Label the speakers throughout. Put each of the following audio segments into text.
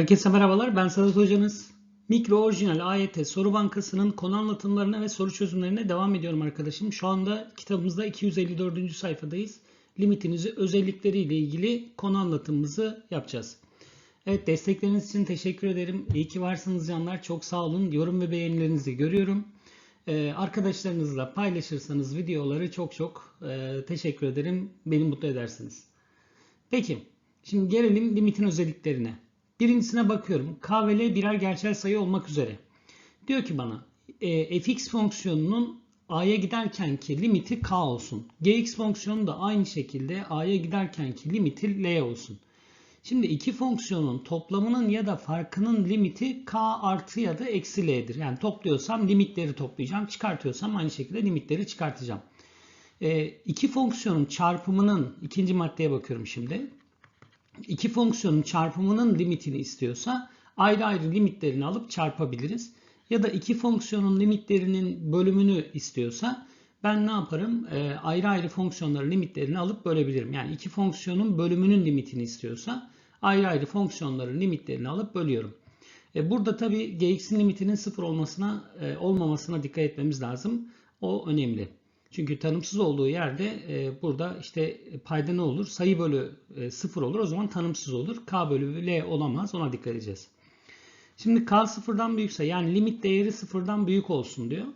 Speaker 1: Herkese merhabalar. Ben Sadat Hocanız. Mikro Orijinal AYT Soru Bankası'nın konu anlatımlarına ve soru çözümlerine devam ediyorum arkadaşım. Şu anda kitabımızda 254. sayfadayız. Limitinizi özellikleriyle ilgili konu anlatımımızı yapacağız. Evet destekleriniz için teşekkür ederim. İyi ki varsınız canlar. Çok sağ olun. Yorum ve beğenilerinizi görüyorum. Ee, arkadaşlarınızla paylaşırsanız videoları çok çok e, teşekkür ederim. Beni mutlu edersiniz. Peki. Şimdi gelelim limitin özelliklerine. Birincisine bakıyorum. K ve L birer gerçel sayı olmak üzere. Diyor ki bana e, fx fonksiyonunun a'ya giderkenki limiti k olsun. gx fonksiyonu da aynı şekilde a'ya giderkenki limiti l olsun. Şimdi iki fonksiyonun toplamının ya da farkının limiti k artı ya da eksi l'dir. Yani topluyorsam limitleri toplayacağım. Çıkartıyorsam aynı şekilde limitleri çıkartacağım. E, iki fonksiyonun çarpımının ikinci maddeye bakıyorum şimdi iki fonksiyonun çarpımının limitini istiyorsa ayrı ayrı limitlerini alıp çarpabiliriz. Ya da iki fonksiyonun limitlerinin bölümünü istiyorsa ben ne yaparım? E, ayrı ayrı fonksiyonların limitlerini alıp bölebilirim. Yani iki fonksiyonun bölümünün limitini istiyorsa ayrı ayrı fonksiyonların limitlerini alıp bölüyorum. E, burada tabii gx'in limitinin sıfır olmasına e, olmamasına dikkat etmemiz lazım. O önemli. Çünkü tanımsız olduğu yerde e, burada işte payda ne olur? Sayı bölü e, 0 olur. O zaman tanımsız olur. K bölü L olamaz. Ona dikkat edeceğiz. Şimdi K sıfırdan büyükse yani limit değeri sıfırdan büyük olsun diyor.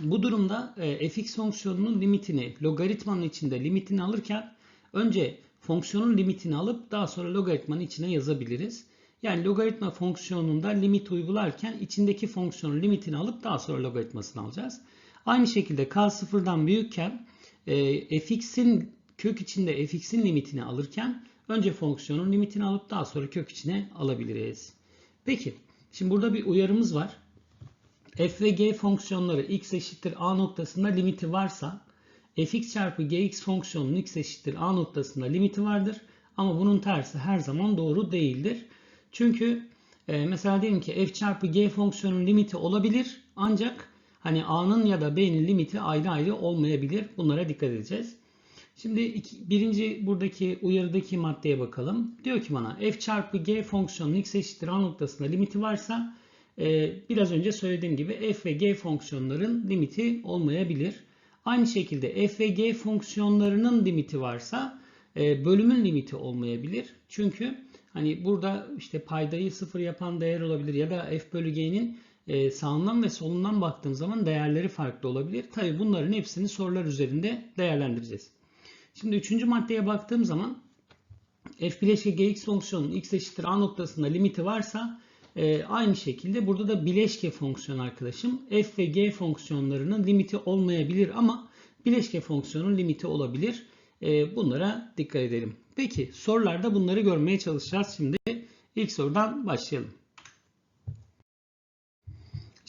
Speaker 1: Bu durumda e, fx fonksiyonunun limitini logaritmanın içinde limitini alırken önce fonksiyonun limitini alıp daha sonra logaritmanın içine yazabiliriz. Yani logaritma fonksiyonunda limit uygularken içindeki fonksiyonun limitini alıp daha sonra logaritmasını alacağız. Aynı şekilde k sıfırdan büyükken e, fx'in kök içinde fx'in limitini alırken önce fonksiyonun limitini alıp daha sonra kök içine alabiliriz. Peki şimdi burada bir uyarımız var. f ve g fonksiyonları x eşittir a noktasında limiti varsa fx çarpı gx fonksiyonunun x eşittir a noktasında limiti vardır. Ama bunun tersi her zaman doğru değildir. Çünkü e, mesela diyelim ki f çarpı g fonksiyonunun limiti olabilir ancak Hani A'nın ya da B'nin limiti ayrı ayrı olmayabilir. Bunlara dikkat edeceğiz. Şimdi iki, birinci buradaki uyarıdaki maddeye bakalım. Diyor ki bana f çarpı g fonksiyonun x eşittir a noktasında limiti varsa e, biraz önce söylediğim gibi f ve g fonksiyonların limiti olmayabilir. Aynı şekilde f ve g fonksiyonlarının limiti varsa e, bölümün limiti olmayabilir. Çünkü hani burada işte paydayı sıfır yapan değer olabilir ya da f bölü g'nin e, sağından ve solundan baktığım zaman değerleri farklı olabilir. Tabi bunların hepsini sorular üzerinde değerlendireceğiz. Şimdi üçüncü maddeye baktığım zaman f bileşke gx fonksiyonunun x eşittir a noktasında limiti varsa e, aynı şekilde burada da bileşke fonksiyon arkadaşım f ve g fonksiyonlarının limiti olmayabilir ama bileşke fonksiyonun limiti olabilir. E, bunlara dikkat edelim. Peki sorularda bunları görmeye çalışacağız. Şimdi ilk sorudan başlayalım.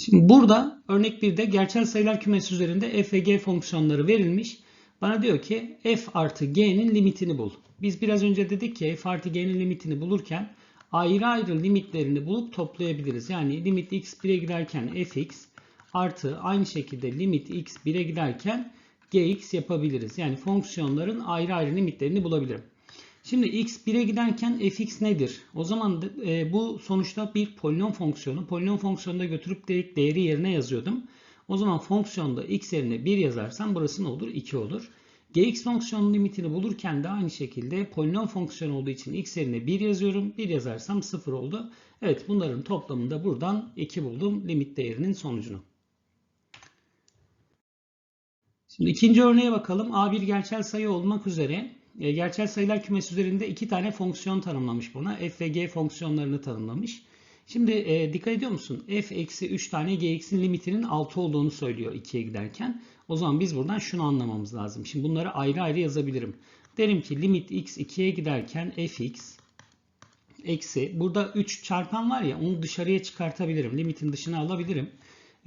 Speaker 1: Şimdi burada örnek 1'de gerçel sayılar kümesi üzerinde f ve g fonksiyonları verilmiş. Bana diyor ki f artı g'nin limitini bul. Biz biraz önce dedik ki f artı g'nin limitini bulurken ayrı ayrı limitlerini bulup toplayabiliriz. Yani limit x 1'e giderken fx artı aynı şekilde limit x 1'e giderken gx yapabiliriz. Yani fonksiyonların ayrı ayrı limitlerini bulabilirim. Şimdi x 1'e giderken fx nedir? O zaman e, bu sonuçta bir polinom fonksiyonu. Polinom fonksiyonunda götürüp direkt değeri yerine yazıyordum. O zaman fonksiyonda x yerine 1 yazarsam burası ne olur? 2 olur. gx fonksiyonun limitini bulurken de aynı şekilde polinom fonksiyon olduğu için x yerine 1 yazıyorum. 1 yazarsam 0 oldu. Evet bunların toplamında buradan 2 buldum limit değerinin sonucunu. Şimdi ikinci örneğe bakalım. A bir gerçel sayı olmak üzere e, gerçel sayılar kümesi üzerinde iki tane fonksiyon tanımlamış buna. F ve G fonksiyonlarını tanımlamış. Şimdi e, dikkat ediyor musun? F eksi 3 tane Gx'in limitinin 6 olduğunu söylüyor 2'ye giderken. O zaman biz buradan şunu anlamamız lazım. Şimdi bunları ayrı ayrı yazabilirim. Derim ki limit x 2'ye giderken fx eksi burada 3 çarpan var ya onu dışarıya çıkartabilirim. Limitin dışına alabilirim.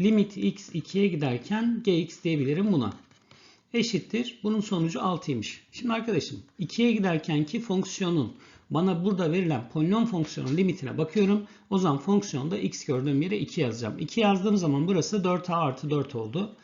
Speaker 1: Limit x 2'ye giderken gx diyebilirim buna eşittir. Bunun sonucu 6'ymış. Şimdi arkadaşım 2'ye giderkenki fonksiyonun bana burada verilen polinom fonksiyonun limitine bakıyorum. O zaman fonksiyonda x gördüğüm yere 2 yazacağım. 2 yazdığım zaman burası 4a artı 4 oldu.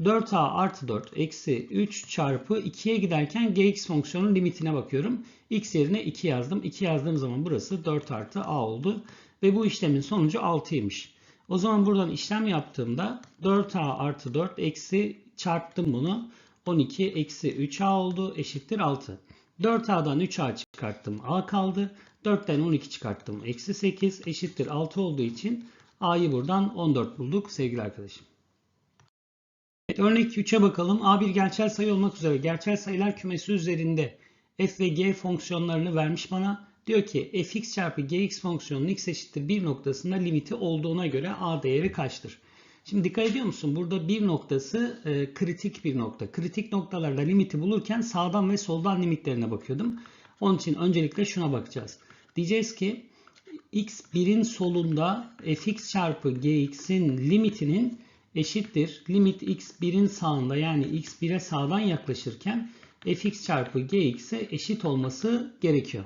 Speaker 1: 4a artı 4 eksi 3 çarpı 2'ye giderken gx fonksiyonun limitine bakıyorum. x yerine 2 yazdım. 2 yazdığım zaman burası 4 artı a oldu. Ve bu işlemin sonucu 6'ymış. O zaman buradan işlem yaptığımda 4a artı 4 eksi çarptım bunu. 12 eksi 3a oldu eşittir 6. 4a'dan 3a çıkarttım a kaldı. 4'ten 12 çıkarttım eksi 8 eşittir 6 olduğu için a'yı buradan 14 bulduk sevgili arkadaşım. Evet, örnek 3'e bakalım. A bir gerçel sayı olmak üzere gerçel sayılar kümesi üzerinde f ve g fonksiyonlarını vermiş bana. Diyor ki fx çarpı gx fonksiyonunun x eşittir 1 noktasında limiti olduğuna göre a değeri kaçtır? Şimdi dikkat ediyor musun? Burada bir noktası e, kritik bir nokta. Kritik noktalarda limiti bulurken sağdan ve soldan limitlerine bakıyordum. Onun için öncelikle şuna bakacağız. Diyeceğiz ki x1'in solunda fx çarpı gx'in limitinin eşittir. Limit x1'in sağında yani x1'e sağdan yaklaşırken fx çarpı gx'e eşit olması gerekiyor.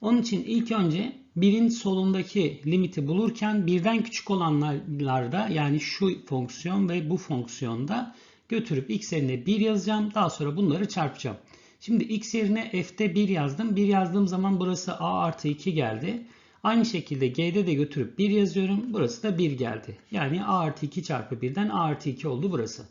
Speaker 1: Onun için ilk önce 1'in solundaki limiti bulurken birden küçük olanlarda yani şu fonksiyon ve bu fonksiyonda götürüp x yerine 1 yazacağım. Daha sonra bunları çarpacağım. Şimdi x yerine f'te 1 yazdım. 1 yazdığım zaman burası a artı 2 geldi. Aynı şekilde g'de de götürüp 1 yazıyorum. Burası da 1 geldi. Yani a artı 2 çarpı 1'den a artı 2 oldu burası.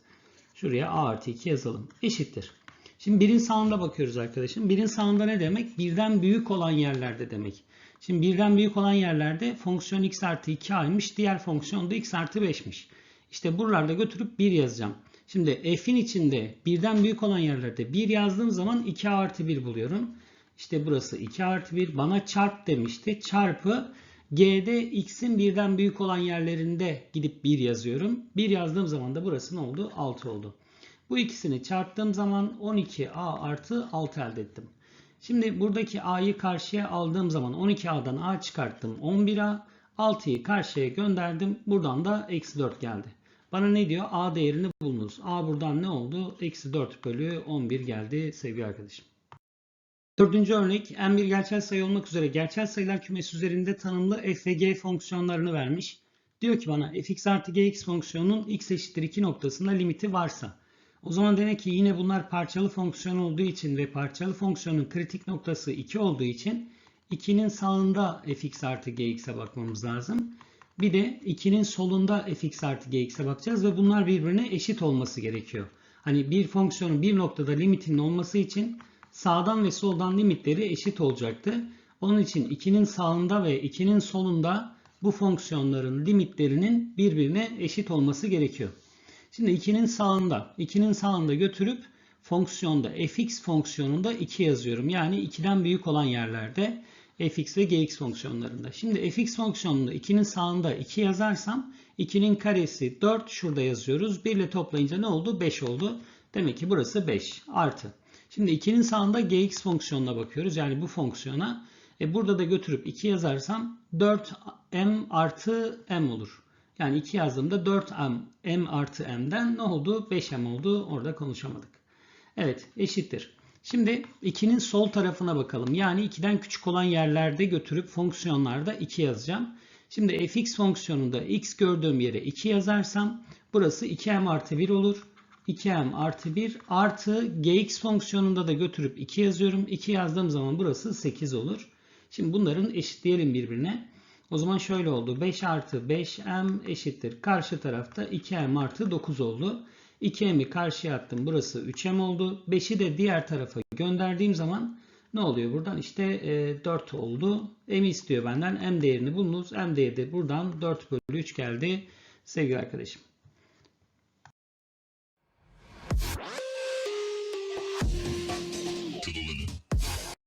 Speaker 1: Şuraya a artı 2 yazalım. Eşittir. Şimdi birin sağında bakıyoruz arkadaşım. Birin sağında ne demek? Birden büyük olan yerlerde demek. Şimdi birden büyük olan yerlerde fonksiyon x artı 2a'ymış. Diğer fonksiyon da x artı 5'miş. İşte buralarda götürüp 1 yazacağım. Şimdi f'in içinde birden büyük olan yerlerde 1 yazdığım zaman 2a artı 1 buluyorum. İşte burası 2 artı 1. Bana çarp demişti. Çarpı g'de x'in birden büyük olan yerlerinde gidip 1 yazıyorum. 1 yazdığım zaman da burası ne oldu? 6 oldu. Bu ikisini çarptığım zaman 12a artı 6 elde ettim. Şimdi buradaki a'yı karşıya aldığım zaman 12a'dan a çıkarttım 11a. 6'yı karşıya gönderdim. Buradan da eksi 4 geldi. Bana ne diyor? A değerini bulunuz. A buradan ne oldu? Eksi 4 bölü 11 geldi sevgili arkadaşım. Dördüncü örnek n bir gerçel sayı olmak üzere gerçel sayılar kümesi üzerinde tanımlı f ve g fonksiyonlarını vermiş. Diyor ki bana fx artı gx fonksiyonunun x eşittir 2 noktasında limiti varsa. O zaman demek ki yine bunlar parçalı fonksiyon olduğu için ve parçalı fonksiyonun kritik noktası 2 olduğu için 2'nin sağında fx artı gx'e bakmamız lazım. Bir de 2'nin solunda fx artı gx'e bakacağız ve bunlar birbirine eşit olması gerekiyor. Hani bir fonksiyonun bir noktada limitinin olması için sağdan ve soldan limitleri eşit olacaktı. Onun için 2'nin sağında ve 2'nin solunda bu fonksiyonların limitlerinin birbirine eşit olması gerekiyor. Şimdi 2'nin sağında, 2'nin sağında götürüp fonksiyonda fx fonksiyonunda 2 yazıyorum. Yani 2'den büyük olan yerlerde fx ve gx fonksiyonlarında. Şimdi fx fonksiyonunda 2'nin sağında 2 yazarsam 2'nin karesi 4 şurada yazıyoruz. 1 ile toplayınca ne oldu? 5 oldu. Demek ki burası 5 artı. Şimdi 2'nin sağında gx fonksiyonuna bakıyoruz. Yani bu fonksiyona. E burada da götürüp 2 yazarsam 4m artı m olur. Yani 2 yazdığımda 4m m artı m'den ne oldu? 5m oldu. Orada konuşamadık. Evet eşittir. Şimdi 2'nin sol tarafına bakalım. Yani 2'den küçük olan yerlerde götürüp fonksiyonlarda 2 yazacağım. Şimdi fx fonksiyonunda x gördüğüm yere 2 yazarsam burası 2m artı 1 olur. 2m artı 1 artı gx fonksiyonunda da götürüp 2 yazıyorum. 2 yazdığım zaman burası 8 olur. Şimdi bunların eşitleyelim birbirine. O zaman şöyle oldu. 5 artı 5m eşittir. Karşı tarafta 2m artı 9 oldu. 2m'i karşıya attım. Burası 3m oldu. 5'i de diğer tarafa gönderdiğim zaman ne oluyor buradan? İşte e, 4 oldu. M'i istiyor benden. M değerini bulunuz. M değeri de buradan 4 bölü 3 geldi sevgili arkadaşım.